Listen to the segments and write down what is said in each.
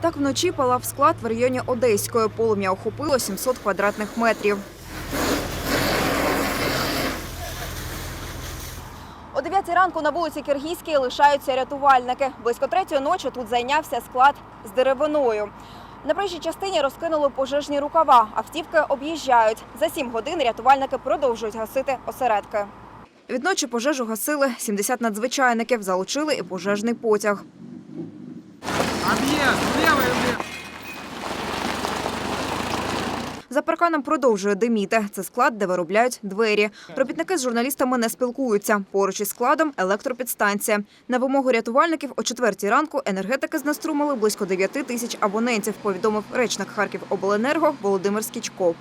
Так вночі палав склад в районі Одеської. Полум'я охопило 700 квадратних метрів. О 9 ранку на вулиці Киргизькій лишаються рятувальники. Близько третьої ночі тут зайнявся склад з деревиною. На проїжджій частині розкинули пожежні рукава. Автівки об'їжджають. За 7 годин рятувальники продовжують гасити осередки. Відночі пожежу гасили 70 надзвичайників, залучили і пожежний потяг. Объезд, За парканом продовжує диміти. Це склад, де виробляють двері. Робітники з журналістами не спілкуються. Поруч із складом електропідстанція. На вимогу рятувальників о четвертій ранку енергетики знеструмили близько 9 тисяч абонентів, повідомив речник Харківобленерго Володимир Скічков.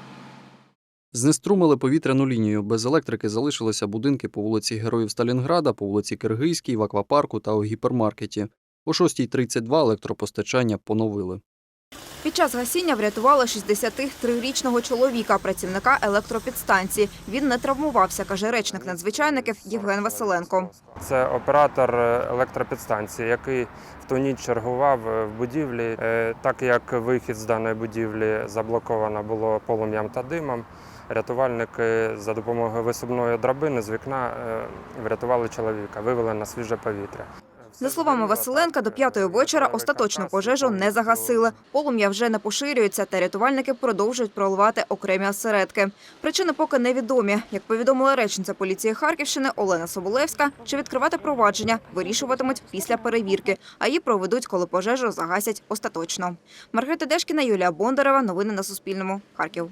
Знеструмили повітряну лінію. Без електрики залишилися будинки по вулиці Героїв Сталінграда, по вулиці Киргизькій, в аквапарку та у гіпермаркеті. О 6.32 електропостачання поновили. Під час гасіння врятували 63-річного чоловіка, працівника електропідстанції. Він не травмувався, каже речник надзвичайників Євген Василенко. Це оператор е, електропідстанції, який в ту ніч чергував е, в будівлі. Е, Так як вихід з даної будівлі заблоковано було полум'ям та димом, рятувальники за допомогою висувної драбини з вікна е, врятували чоловіка, вивели на свіже повітря. За словами Василенка, до п'ятої вечора остаточну пожежу не загасили. Полум'я вже не поширюється, та рятувальники продовжують проливати окремі осередки. Причини поки невідомі. Як повідомила речниця поліції Харківщини Олена Соболевська, чи відкривати провадження вирішуватимуть після перевірки, а її проведуть, коли пожежу загасять остаточно. Маргарита Дешкіна, Юлія Бондарева. Новини на Суспільному. Харків.